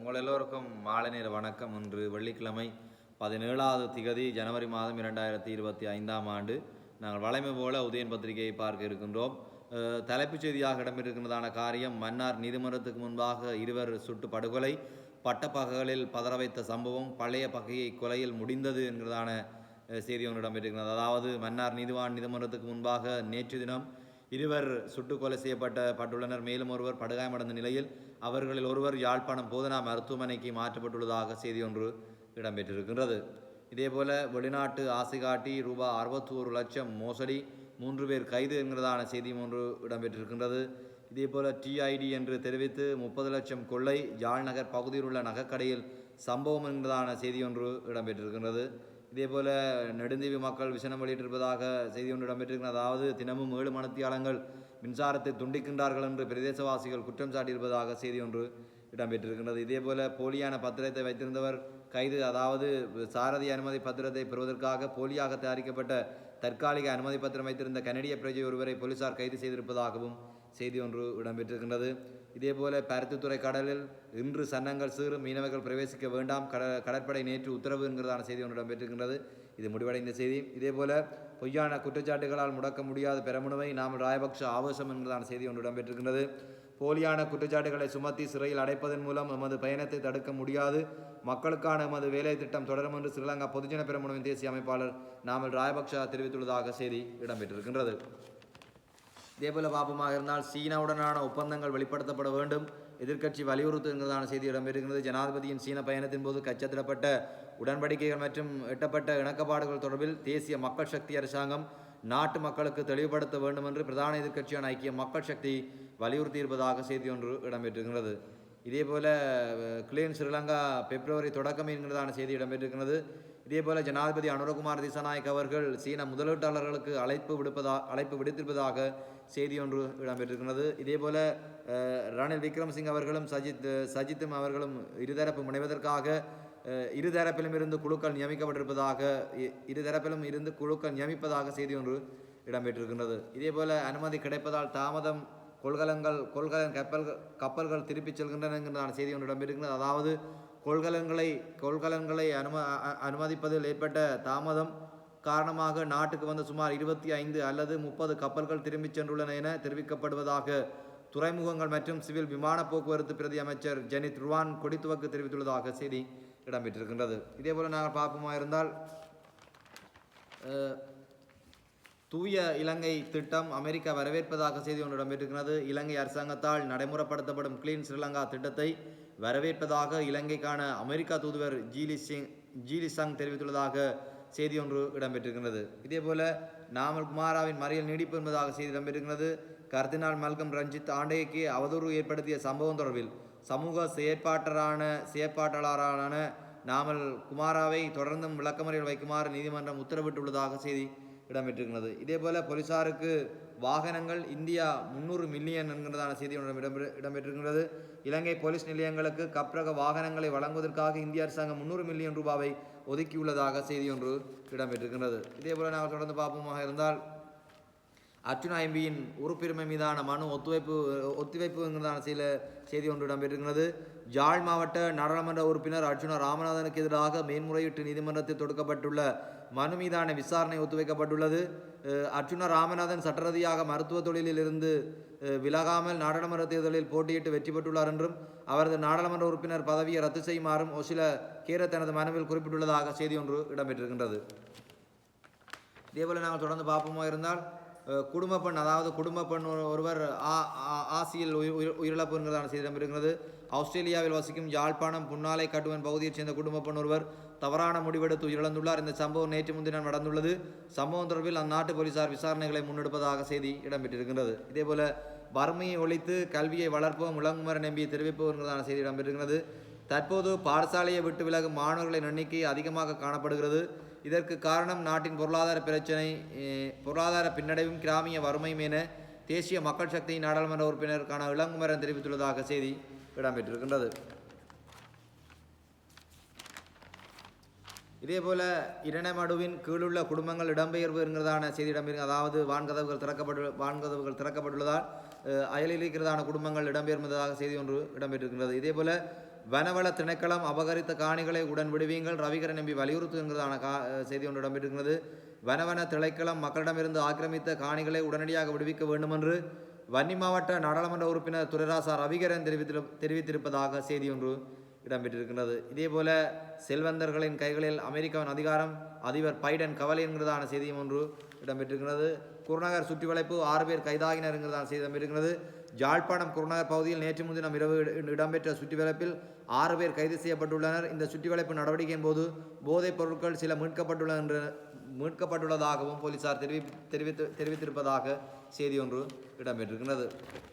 உங்கள் எல்லோருக்கும் மாலை நேர வணக்கம். இன்று வெள்ளிக்கிழமை பதினேழாவது திகதி ஜனவரி மாதம் இரண்டாயிரத்தி இருபத்தி ஐந்தாம் ஆண்டு. நாங்கள் வளைமை போல உதயன் பத்திரிகையை பார்க்க இருக்கின்றோம். தலைப்புச் செய்தியாக இடம்பெற்றிருக்கின்றதான காரியம் மன்னார் நீதிமன்றத்துக்கு முன்பாக இருவர் சுட்டு படுகொலை பட்டப்பகைகளில் பதற வைத்த சம்பவம் பழைய பகையை கொலையில் முடிந்தது என்கிறதான செய்தி ஒன்று இடம்பெற்றிருக்கிறது அதாவது மன்னார் நீதிவான் நீதிமன்றத்துக்கு முன்பாக நேற்று தினம் இருவர் சுட்டுக் கொலை செய்யப்பட்ட பட்டுள்ளனர். மேலும் ஒருவர் படுகாயமடைந்த நிலையில் அவர்களில் ஒருவர் யாழ்ப்பாணம் போதனா மருத்துவமனைக்கு மாற்றப்பட்டுள்ளதாக செய்தி ஒன்று இடம்பெற்றிருக்கின்றது. இதேபோல வெளிநாட்டு ஆசை காட்டி ரூபாய் அறுபத்தி ஒரு லட்சம் மோசடி மூன்று பேர் கைது என்கிறதான செய்தியும் ஒன்று இடம்பெற்றிருக்கின்றது. இதேபோல டிஐடி என்று தெரிவித்து முப்பது லட்சம் கொள்ளை யாழ்நகர் பகுதியில் உள்ள நகைக்கடையில் சம்பவம் என்கிறதான செய்தி ஒன்று இடம்பெற்றிருக்கின்றது. இதேபோல நெடுந்தீவு மக்கள் விசனம் வெளியிட்டிருப்பதாக செய்தி ஒன்று இடம்பெற்றிருக்கிறது. அதாவது தினமும் ஏழு மணத்தியாளங்கள் மின்சாரத்தை துண்டிக்கின்றார்கள் என்று பிரதேசவாசிகள் குற்றம் சாட்டியிருப்பதாக செய்தி ஒன்று இடம்பெற்றிருக்கின்றது. இதேபோல போலியான பத்திரத்தை வைத்திருந்தவர் கைது அதாவது சாரதி அனுமதி பத்திரத்தை பெறுவதற்காக போலியாக தயாரிக்கப்பட்ட தற்காலிக அனுமதி பத்திரம் வைத்திருந்த கனடிய பிரஜை ஒருவரை போலீசார் கைது செய்திருப்பதாகவும் செய்தி ஒன்று இடம்பெற்றிருக்கின்றது. இதேபோல பருத்தித்துறை கடலில் இன்று சன்னங்கள் சிறு மீனவர்கள் பிரவேசிக்க வேண்டாம் கட கடற்படை நேற்று உத்தரவு என்கிறதான செய்தி ஒன்று இடம்பெற்றிருக்கின்றது. இது முடிவடைந்த செய்தி. இதேபோல பொய்யான குற்றச்சாட்டுகளால் முடக்க முடியாத பெரமுனவை நாம் ராயபக்ஷ ஆவேசம் என்கிறதான செய்தி ஒன்று இடம்பெற்றிருக்கின்றது. போலியான குற்றச்சாட்டுகளை சுமத்தி சிறையில் அடைப்பதன் மூலம் எமது பயணத்தை தடுக்க முடியாது. மக்களுக்கான எமது வேலை திட்டம் தொடரும் என்று ஸ்ரீலங்கா பொதுஜன பெரமுனவின் தேசிய அமைப்பாளர் நாமல் ராயபக்ஷா தெரிவித்துள்ளதாக செய்தி இடம்பெற்றிருக்கின்றது. இதேபோல பாபமாக இருந்தால் சீனாவுடனான ஒப்பந்தங்கள் வெளிப்படுத்தப்பட வேண்டும். எதிர்க்கட்சி வலியுறுத்துகிறதான செய்தி இடம்பெறுகிறது ஜனாதிபதியின் சீன பயணத்தின் போது கச்சத்திடப்பட்ட உடன்படிக்கைகள் மற்றும் எட்டப்பட்ட இணக்கப்பாடுகள் தொடர்பில் தேசிய மக்கள் சக்தி அரசாங்கம் நாட்டு மக்களுக்கு தெளிவுபடுத்த வேண்டும் என்று பிரதான எதிர்க்கட்சியான ஐக்கிய மக்கள் சக்தி வலியுறுத்தியிருப்பதாக செய்தி ஒன்று இடம்பெற்றிருக்கிறது. இதேபோல அஹ், கிளீன் ஸ்ரீலங்கா பிப்ரவரி தொடக்கம் என்கிறதான செய்தி இடம்பெற்றிருக்கிறது. இதேபோல ஜனாதிபதி அனுரகுமார் திசாநாயக் அவர்கள் சீன முதலீட்டாளர்களுக்கு அழைப்பு விடுப்பதா அழைப்பு விடுத்திருப்பதாக செய்தி ஒன்று இடம்பெற்றிருக்கிறது. இதேபோல் ரணில் விக்ரம்சிங் அவர்களும் சஜித் சஜித்தும் அவர்களும் இருதரப்பு முனைவதற்காக இருதரப்பிலும் இருந்து குழுக்கள் நியமிக்கப்பட்டிருப்பதாக இ- இருதரப்பிலும் இருந்து குழுக்கள் நியமிப்பதாக செய்தி ஒன்று இடம்பெற்றிருக்கின்றது இதேபோல அனுமதி கிடைப்பதால் தாமதம் கொள்கலங்கள் கொள்கலன் கப்பல்கள் கப்பல்கள் திருப்பிச் செல்கின்றன என்கிறதான செய்தி ஒன்று இடம்பெற்றிருக்கிறது. அதாவது கொள்கலன்களை கொள்கலன்களை அனும அ- அனுமதிப்பதில் ஏற்பட்ட தாமதம் காரணமாக நாட்டுக்கு வந்த சுமார் இருபத்தி ஐந்து அல்லது முப்பது கப்பல்கள் திரும்பிச் சென்றுள்ளன என தெரிவிக்கப்படுவதாக துறைமுகங்கள் மற்றும் சிவில் விமான போக்குவரத்து பிரதி அமைச்சர் ஜெனித் ருவான் கொடித்துவக்கு தெரிவித்துள்ளதாக செய்தி இடம்பெற்றிருக்கின்றது. இதேபோல நாங்கள் பார்ப்போமா இருந்தால் தூய இலங்கை திட்டம் அமெரிக்கா வரவேற்பதாக செய்தி ஒன்று இடம்பெற்றிருக்கிறது. இலங்கை அரசாங்கத்தால் நடைமுறைப்படுத்தப்படும் கிளீன் ஸ்ரீலங்கா திட்டத்தை வரவேற்பதாக இலங்கைக்கான அமெரிக்கா தூதுவர் ஜீலி சிங் ஜீலி சங் தெரிவித்துள்ளதாக செய்தி ஒன்று இடம்பெற்றிருக்கிறது. இதேபோல நாமல் குமாராவின் மறியல் நீடிப்பு என்பதாக செய்தி இடம்பெற்றிருக்கிறது. கர்தினால் மல்கம் ரஞ்சித் ஆண்டேக்கு அவதூறு ஏற்படுத்திய சம்பவம் தொடர்பில் சமூக செயற்பாட்டரான செயற்பாட்டாளரான நாமல் குமாராவை தொடர்ந்தும் விளக்கமறியல் வைக்குமாறு நீதிமன்றம் உத்தரவிட்டுள்ளதாக செய்தி இடம்பெற்றிருக்கிறது. இதேபோல போலீசாருக்கு வாகனங்கள் இந்தியா முந்நூறு மில்லியன் என்கிறதான செய்தி ஒன்று இடம்பெ- இடம்பெற்றிருக்கிறது. இலங்கை போலீஸ் நிலையங்களுக்கு கப்ரக வாகனங்களை வழங்குவதற்காக இந்திய அரசாங்கம் முந்நூறு மில்லியன் ரூபாவை ஒதுக்கியுள்ளதாக செய்தி ஒன்று இடம்பெற்றிருக்கிறது. இதேபோல் நாங்கள் தொடர்ந்து பார்ப்போமாக இருந்தால் அர்ச்சுனா எம்பியின் உறுப்பிரிமை மீதான மனு ஒத்துழைப்பு ஒத்திவைப்பு என்கிறதான சில செய்தி ஒன்று இடம்பெற்றிருக்கிறது. ஜாழ் மாவட்ட நாடாளுமன்ற உறுப்பினர் அர்ச்சுனா ராமநாதனுக்கு எதிராக மேன்முறையீட்டு நீதிமன்றத்தில் தொடுக்கப்பட்டுள்ள மனு மீதான விசாரணை ஒத்துவைக்கப்பட்டுள்ளது. அர்ஜுன ராமநாதன் சட்டரதியாக மருத்துவ தொழிலில் இருந்து விலகாமல் நாடாளுமன்ற தேர்தலில் போட்டியிட்டு வெற்றி பெற்றுள்ளார் என்றும் அவரது நாடாளுமன்ற உறுப்பினர் பதவியை ரத்து செய்யுமாறும் ஒசில கீர தனது மனுவில் குறிப்பிட்டுள்ளதாக செய்தி ஒன்று இடம்பெற்றிருக்கின்றது. இதேபோல் நாங்கள் தொடர்ந்து பார்ப்போமா இருந்தால் குடும்ப பெண் அதாவது குடும்ப பெண் ஒருவர் ஆ- ஆ- ஆசியில் உயிர் உயிர்- உயிரிழப்பு செய்தி இருக்கிறது. ஆஸ்திரேலியாவில் வசிக்கும் யாழ்ப்பாணம் புன்னாலை கட்டுவன் பகுதியைச் சேர்ந்த குடும்ப பெண் ஒருவர் தவறான முடிவெடுத்து உயிரிழந்துள்ளார். இந்த சம்பவம் நேற்று முன்தினம் நடந்துள்ளது. சம்பவம் தொடர்பில் அந்நாட்டு போலீசார் விசாரணைகளை முன்னெடுப்பதாக செய்தி இடம்பெற்றிருக்கிறது இதேபோல வறுமையை ஒழித்து கல்வியை வளர்ப்போம் இளங்குமரன் நம்பி தெரிவிப்போம் செய்தி இடம்பெற்றிருக்கிறது. தற்போது பாடசாலையை விட்டு விலகும் மாணவர்களின் எண்ணிக்கை அதிகமாக காணப்படுகிறது. இதற்கு காரணம் நாட்டின் பொருளாதார பிரச்சினை பொருளாதார பின்னடைவும் கிராமிய வறுமையும் என தேசிய மக்கள் சக்தி நாடாளுமன்ற உறுப்பினருக்கான இளங்குமரன் தெரிவித்துள்ளதாக செய்தி இடம்பெற்றிருக்கின்றது. இதேபோல இரணமடுவின் கீழுள்ள குடும்பங்கள் இடம்பெயர்வுங்கிறதான செய்தி இடம்பெயர் அதாவது வான்கதவுகள் திறக்கப்பட்டு வான்கதவுகள் திறக்கப்பட்டுள்ளதால் அயலில் இருக்கிறதான குடும்பங்கள் இடம்பெயர்ந்ததாக செய்தி ஒன்று இடம்பெற்றிருக்கிறது. இதேபோல வனவள திணைக்களம் அபகரித்த காணிகளை உடன் விடுவீங்கள் ரவிகரன் நம்பி வலியுறுத்துங்கிறதான கா செய்தி ஒன்று இடம்பெற்றிருக்கிறது. வனவன திணைக்களம் மக்களிடமிருந்து ஆக்கிரமித்த காணிகளை உடனடியாக விடுவிக்க வேண்டும் என்று வன்னி மாவட்ட நாடாளுமன்ற உறுப்பினர் துரைராசா ரவிகரன் தெரிவித்திரு தெரிவித்திருப்பதாக செய்தி ஒன்று இடம்பெற்றிருக்கின்றது. இதேபோல செல்வந்தர்களின் கைகளில் அமெரிக்காவின் அதிகாரம் அதிபர் பைடன் கவலை என்கிறதான செய்தியும் ஒன்று இடம்பெற்றிருக்கிறது குருநகர் சுற்றி வளைப்பு ஆறு பேர் கைதாகினர் என்கிறதான செய்தி இடம்பெற்றிருக்கிறது ஜாழ்ப்பாணம் குருநகர் பகுதியில் நேற்று முன்தினம் இரவு இடம்பெற்ற சுற்றி வளைப்பில் ஆறு பேர் கைது செய்யப்பட்டுள்ளனர். இந்த சுற்றி வளைப்பு நடவடிக்கையின் போது போதைப் பொருட்கள் சில மீட்கப்பட்டுள்ளன என்று மீட்கப்பட்டுள்ளதாகவும் போலீசார் தெரிவி தெரிவித்து தெரிவித்திருப்பதாக செய்தி ஒன்று இடம்பெற்றிருக்கிறது.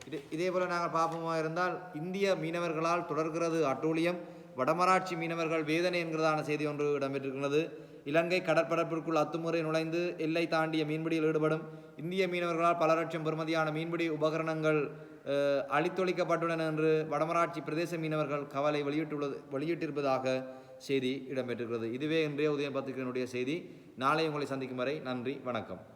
இது இதேபோல நாங்கள் பார்ப்போமா இருந்தால் இந்திய மீனவர்களால் தொடர்கிறது அட்டூழியம் வடமராட்சி மீனவர்கள் வேதனை என்கிறதான செய்தி ஒன்று இடம்பெற்றிருக்கிறது. இலங்கை கடற்பரப்பிற்குள் அத்துமுறை நுழைந்து எல்லை தாண்டிய மீன்பிடியில் ஈடுபடும் இந்திய மீனவர்களால் பல லட்சம் பெறுமதியான மீன்பிடி உபகரணங்கள் அழித்தொழிக்கப்பட்டுள்ளன என்று வடமராட்சி பிரதேச மீனவர்கள் கவலை வெளியிட்டுள்ளது வெளியிட்டிருப்பதாக செய்தி இடம்பெற்றிருக்கிறது. இதுவே இன்றைய உதயம் பத்திரிகையினுடைய செய்தி. நாளை உங்களை சந்திக்கும் வரை நன்றி வணக்கம்.